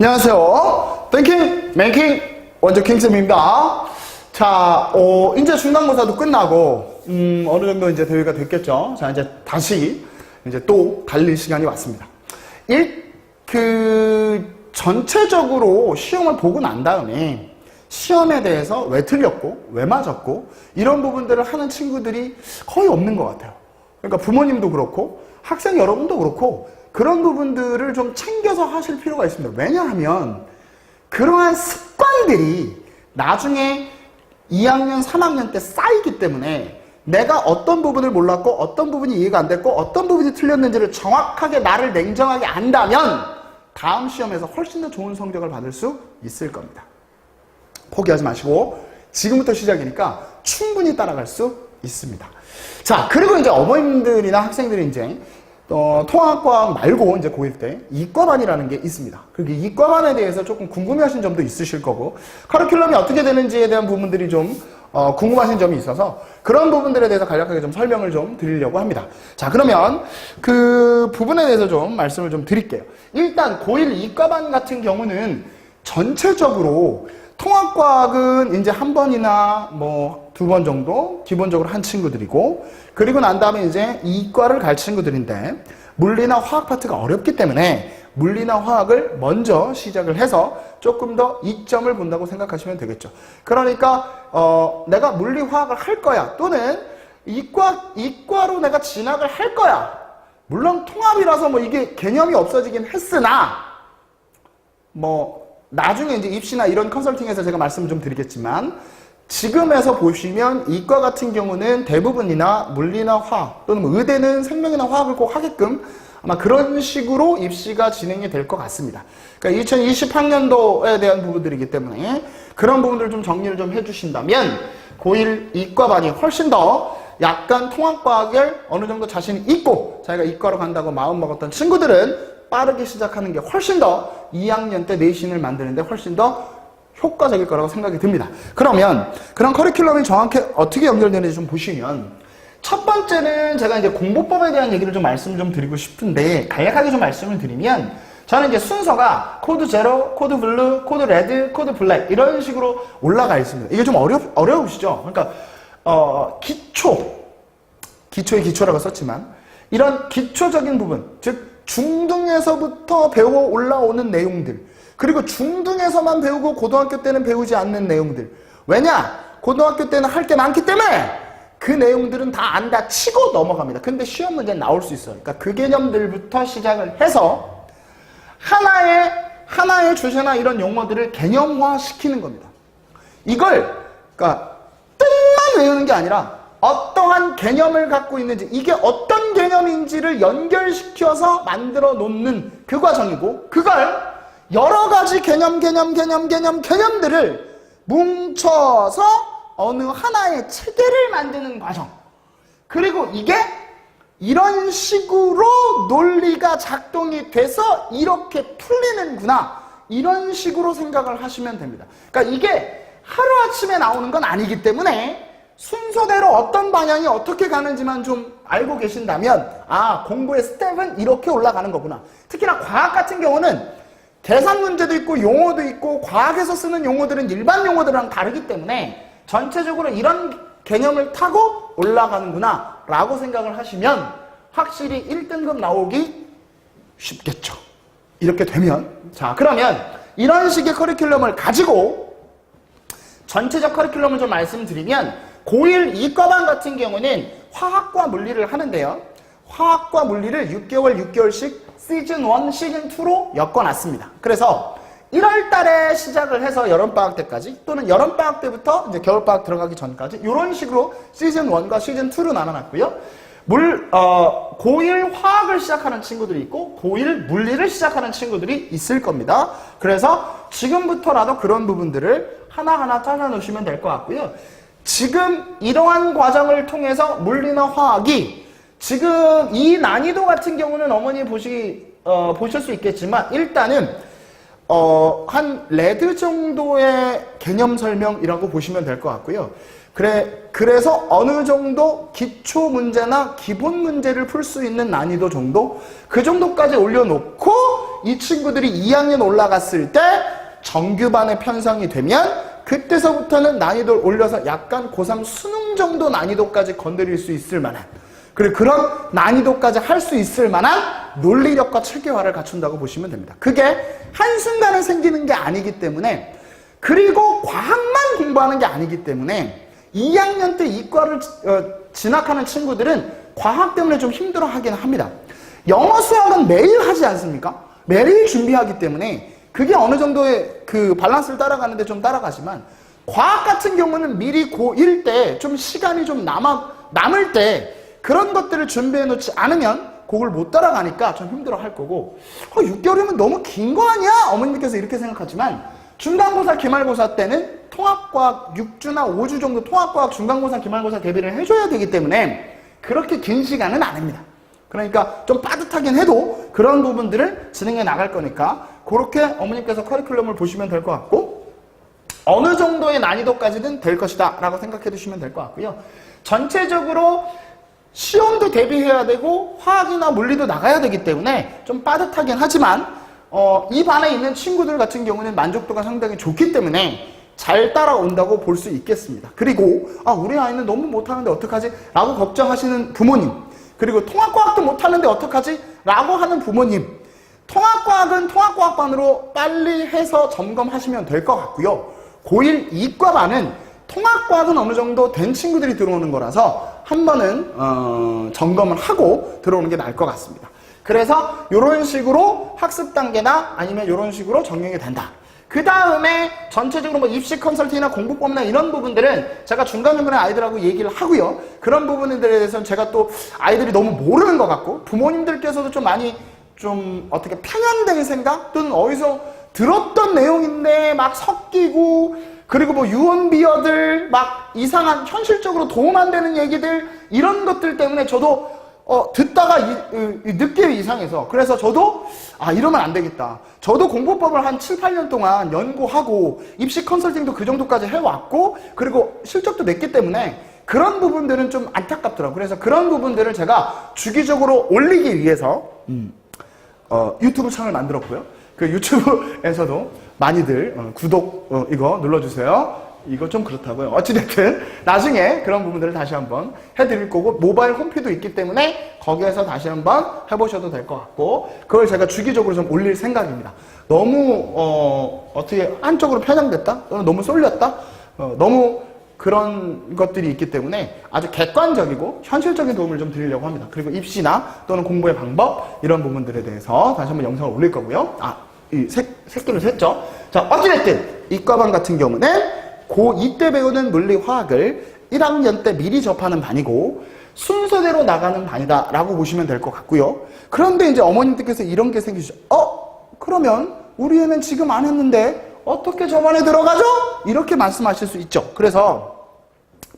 안녕하세요. 땡킹, 맨킹, 원조 킹쌤입니다. 자, 어, 이제 중간고사도 끝나고, 음, 어느 정도 이제 대회가 됐겠죠. 자, 이제 다시, 이제 또 달릴 시간이 왔습니다. 일, 그, 전체적으로 시험을 보고 난 다음에, 시험에 대해서 왜 틀렸고, 왜 맞았고, 이런 부분들을 하는 친구들이 거의 없는 것 같아요. 그러니까 부모님도 그렇고, 학생 여러분도 그렇고, 그런 부분들을 좀 챙겨서 하실 필요가 있습니다. 왜냐하면, 그러한 습관들이 나중에 2학년, 3학년 때 쌓이기 때문에 내가 어떤 부분을 몰랐고 어떤 부분이 이해가 안 됐고 어떤 부분이 틀렸는지를 정확하게 나를 냉정하게 안다면 다음 시험에서 훨씬 더 좋은 성적을 받을 수 있을 겁니다. 포기하지 마시고 지금부터 시작이니까 충분히 따라갈 수 있습니다. 자, 그리고 이제 어머님들이나 학생들이 이제 어, 통합과학 말고 이제 고1 때 이과반이라는 게 있습니다. 그리고 이과반에 대해서 조금 궁금해하신 점도 있으실 거고 커리큘럼이 어떻게 되는지에 대한 부분들이 좀 어, 궁금하신 점이 있어서 그런 부분들에 대해서 간략하게 좀 설명을 좀 드리려고 합니다. 자, 그러면 그 부분에 대해서 좀 말씀을 좀 드릴게요. 일단 고1 이과반 같은 경우는 전체적으로 통합과학은 이제 한 번이나 뭐 두 번 정도 기본적으로 한 친구들이고 그리고 난 다음에 이제 이과를 갈 친구들인데 물리나 화학 파트가 어렵기 때문에 물리나 화학을 먼저 시작을 해서 조금 더 이점을 본다고 생각하시면 되겠죠. 그러니까 어 내가 물리 화학을 할 거야 또는 이과 이과로 내가 진학을 할 거야. 물론 통합이라서 뭐 이게 개념이 없어지긴 했으나 뭐 나중에 이제 입시나 이런 컨설팅에서 제가 말씀을 좀 드리겠지만 지금에서 보시면 이과 같은 경우는 대부분이나 물리나 화학 또는 뭐 의대는 생명이나 화학을 꼭 하게끔 아마 그런 식으로 입시가 진행이 될 것 같습니다. 그러니까 2020학년도에 대한 부분들이기 때문에 그런 부분들을 좀 정리를 좀 해주신다면 고1 이과반이 훨씬 더 약간 통합과학을 어느 정도 자신이 있고 자기가 이과로 간다고 마음 먹었던 친구들은 빠르게 시작하는 게 훨씬 더 2학년 때 내신을 만드는데 훨씬 더 효과적일 거라고 생각이 듭니다. 그러면 그런 커리큘럼이 정확히 어떻게 연결되는지 좀 보시면 첫 번째는 제가 이제 공부법에 대한 얘기를 좀 말씀을 좀 드리고 싶은데 간략하게 좀 말씀을 드리면 저는 이제 순서가 코드 제로, 코드 블루, 코드 레드, 코드 블랙 이런 식으로 올라가 있습니다. 이게 좀 어려 어려우시죠? 그러니까 어, 기초 기초의 기초라고 썼지만 이런 기초적인 부분, 즉 중등에서부터 배워 올라오는 내용들 그리고 중등에서만 배우고 고등학교 때는 배우지 않는 내용들 왜냐? 고등학교 때는 할 게 많기 때문에 그 내용들은 다 안다 치고 넘어갑니다. 근데 시험 문제 나올 수 있어요. 그러니까 그 개념들부터 시작을 해서 하나의 하나의 주제나 이런 용어들을 개념화 시키는 겁니다. 이걸 그러니까 뜻만 외우는 게 아니라 어떠한 개념을 갖고 있는지 이게 어떤 개념인지를 연결시켜서 만들어 놓는 그 과정이고 그걸 여러 가지 개념 개념 개념 개념 개념들을 뭉쳐서 어느 하나의 체계를 만드는 과정 그리고 이게 이런 식으로 논리가 작동이 돼서 이렇게 풀리는구나. 이런 식으로 생각을 하시면 됩니다. 그러니까 이게 하루아침에 나오는 건 아니기 때문에 순서대로 어떤 방향이 어떻게 가는지만 좀 알고 계신다면 아 공부의 스텝은 이렇게 올라가는 거구나. 특히나 과학 같은 경우는 계산 문제도 있고 용어도 있고 과학에서 쓰는 용어들은 일반 용어들이랑 다르기 때문에 전체적으로 이런 개념을 타고 올라가는구나 라고 생각을 하시면 확실히 1등급 나오기 쉽겠죠. 이렇게 되면 자 그러면 이런 식의 커리큘럼을 가지고 전체적 커리큘럼을 좀 말씀드리면 고1 이과반 같은 경우는 화학과 물리를 하는데요. 화학과 물리를 6개월 6개월씩 시즌 1, 시즌 2로 엮어놨습니다. 그래서 1월 달에 시작을 해서 여름방학 때까지 또는 여름방학 때부터 이제 겨울방학 들어가기 전까지 이런 식으로 시즌 1과 시즌 2로 나눠놨고요. 물, 어, 고1 화학을 시작하는 친구들이 있고 고1 물리를 시작하는 친구들이 있을 겁니다. 그래서 지금부터라도 그런 부분들을 하나하나 잘라 놓으시면 될 것 같고요. 지금 이러한 과정을 통해서 물리나 화학이 지금 이 난이도 같은 경우는 어머니 보시, 어, 보실 수 있겠지만 일단은 어, 한 레드 정도의 개념 설명이라고 보시면 될 것 같고요. 그래, 그래서 어느 정도 기초 문제나 기본 문제를 풀 수 있는 난이도 정도, 그 정도까지 올려놓고, 이 친구들이 2학년 올라갔을 때 정규반에 편성이 되면 그때서부터는 난이도를 올려서 약간 고3 수능 정도 난이도까지 건드릴 수 있을 만한 그리고 그런 난이도까지 할 수 있을 만한 논리력과 체계화를 갖춘다고 보시면 됩니다. 그게 한순간에 생기는 게 아니기 때문에 그리고 과학만 공부하는 게 아니기 때문에 2학년 때 이과를 어, 진학하는 친구들은 과학 때문에 좀 힘들어 하긴 합니다. 영어 수학은 매일 하지 않습니까? 매일 준비하기 때문에 그게 어느 정도의 그 밸런스를 따라가는데 좀 따라가지만 과학 같은 경우는 미리 고1 때 좀 시간이 좀 남아, 남을 때 그런 것들을 준비해 놓지 않으면 그걸 못 따라가니까 좀 힘들어 할 거고 어, 6개월이면 너무 긴 거 아니야? 어머님께서 이렇게 생각하지만 중간고사 기말고사 때는 통합과학 6주나 5주 정도 통합과학 중간고사 기말고사 대비를 해줘야 되기 때문에 그렇게 긴 시간은 아닙니다. 그러니까 좀 빠듯하긴 해도 그런 부분들을 진행해 나갈 거니까 그렇게 어머님께서 커리큘럼을 보시면 될 것 같고 어느 정도의 난이도까지는 될 것이다 라고 생각해 두시면 될 것 같고요. 전체적으로 시험도 대비해야 되고 화학이나 물리도 나가야 되기 때문에 좀 빠듯하긴 하지만 어, 이 반에 있는 친구들 같은 경우는 만족도가 상당히 좋기 때문에 잘 따라온다고 볼 수 있겠습니다. 그리고 아 우리 아이는 너무 못하는데 어떡하지? 라고 걱정하시는 부모님 그리고 통합과학도 못하는데 어떡하지? 라고 하는 부모님 통합과학은 통합과학반으로 빨리 해서 점검하시면 될 것 같고요. 고1 이과반은 통합과학은 어느 정도 된 친구들이 들어오는 거라서 한 번은 어, 점검을 하고 들어오는 게 나을 것 같습니다. 그래서 이런 식으로 학습 단계나 아니면 이런 식으로 적용이 된다. 그 다음에 전체적으로 뭐 입시 컨설팅이나 공부법이나 이런 부분들은 제가 중간중간에 아이들하고 얘기를 하고요. 그런 부분들에 대해서는 제가 또 아이들이 너무 모르는 것 같고 부모님들께서도 좀 많이 좀 어떻게 편향된 생각 또는 어디서 들었던 내용인데 막 섞이고 그리고 뭐 유언비어들 막 이상한 현실적으로 도움 안 되는 얘기들 이런 것들 때문에 저도 어, 듣다가 이, 이, 느낌이 이상해서 그래서 저도 아 이러면 안 되겠다. 저도 공부법을 한 7, 8년 동안 연구하고 입시 컨설팅도 그 정도까지 해왔고 그리고 실적도 냈기 때문에 그런 부분들은 좀 안타깝더라고요. 그래서 그런 부분들을 제가 주기적으로 올리기 위해서 음, 어, 유튜브 채널 만들었고요. 그 유튜브에서도 많이들 어, 구독 어, 이거 눌러주세요. 이거 좀 그렇다고요. 어찌됐든 나중에 그런 부분들을 다시 한번 해드릴 거고 모바일 홈피도 있기 때문에 거기에서 다시 한번 해보셔도 될 것 같고 그걸 제가 주기적으로 좀 올릴 생각입니다. 너무 어, 어떻게 한쪽으로 편향됐다? 너무 쏠렸다? 어, 너무 그런 것들이 있기 때문에 아주 객관적이고 현실적인 도움을 좀 드리려고 합니다. 그리고 입시나 또는 공부의 방법 이런 부분들에 대해서 다시 한번 영상을 올릴 거고요. 아, 이 새, 새끼를 샜죠. 자, 어찌됐든 이과반 같은 경우는 고2 때 배우는 물리 화학을 1학년 때 미리 접하는 반이고 순서대로 나가는 반이다라고 보시면 될 것 같고요. 그런데 이제 어머님들께서 이런 게 생기시죠. 어? 그러면 우리 애는 지금 안 했는데 어떻게 저반에 들어가죠? 이렇게 말씀하실 수 있죠. 그래서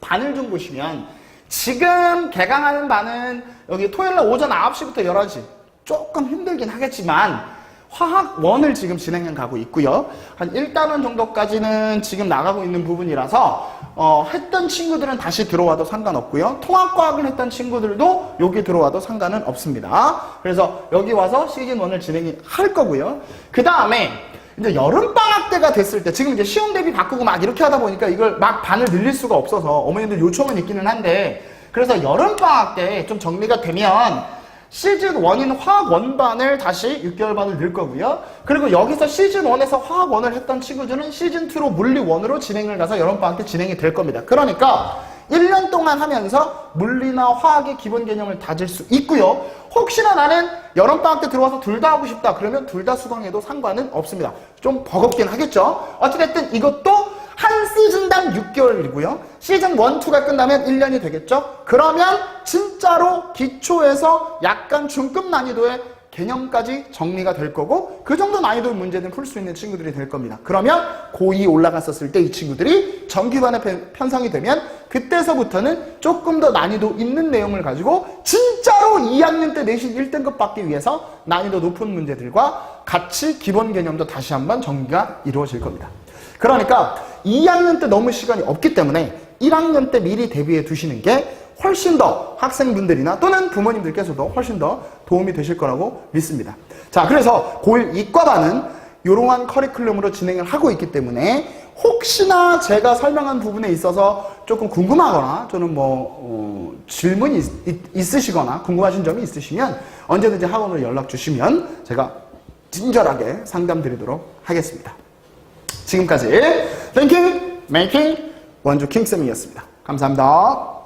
반을 좀 보시면 지금 개강하는 반은 여기 토요일 날 오전 9시부터 11시 조금 힘들긴 하겠지만 화학 원을 지금 진행해 가고 있고요. 한 1단원 정도까지는 지금 나가고 있는 부분이라서 어, 했던 친구들은 다시 들어와도 상관없고요. 통합과학을 했던 친구들도 여기 들어와도 상관은 없습니다. 그래서 여기 와서 시즌 1을 진행할 거고요. 그 다음에 이제 여름방학 때가 됐을 때, 지금 이제 시험 대비 바꾸고 막 이렇게 하다 보니까 이걸 막 반을 늘릴 수가 없어서 어머님들 요청은 있기는 한데, 그래서 여름방학 때 좀 정리가 되면 시즌 1인 화학 원반을 다시 6개월 반을 늘 거고요. 그리고 여기서 시즌 1에서 화학 원을 했던 친구들은 시즌 2로 물리 원으로 진행을 가서 여름방학 때 진행이 될 겁니다. 그러니까 1년 동안 하면서 물리나 화학의 기본 개념을 다질 수 있고요. 혹시나 나는 여름방학 때 들어와서 둘 다 하고 싶다. 그러면 둘 다 수강해도 상관은 없습니다. 좀 버겁긴 하겠죠. 어찌됐든 이것도 한 시즌당 6개월이고요. 시즌 1, 2가 끝나면 1년이 되겠죠. 그러면 진짜로 기초에서 약간 중급 난이도의 개념까지 정리가 될 거고 그 정도 난이도의 문제는 풀 수 있는 친구들이 될 겁니다. 그러면 고2 올라갔었을 때 이 친구들이 정기반에 편- 편성이 되면 그때서부터는 조금 더 난이도 있는 내용을 가지고 진짜로 2학년 때 내신 1등급 받기 위해서 난이도 높은 문제들과 같이 기본 개념도 다시 한번 정리가 이루어질 겁니다. 그러니까 2학년 때 너무 시간이 없기 때문에 1학년 때 미리 대비해 두시는 게 훨씬 더 학생분들이나 또는 부모님들께서도 훨씬 더 도움이 되실 거라고 믿습니다. 자, 그래서 고1 이과반은 이러한 커리큘럼으로 진행을 하고 있기 때문에 혹시나 제가 설명한 부분에 있어서 조금 궁금하거나 또는 뭐 어, 질문이 있, 으시거나 궁금하신 점이 있으시면 언제든지 학원으로 연락 주시면 제가 친절하게 상담 드리도록 하겠습니다. 지금까지 땡킹 메이킹 원주 킹쌤이었습니다. 감사합니다.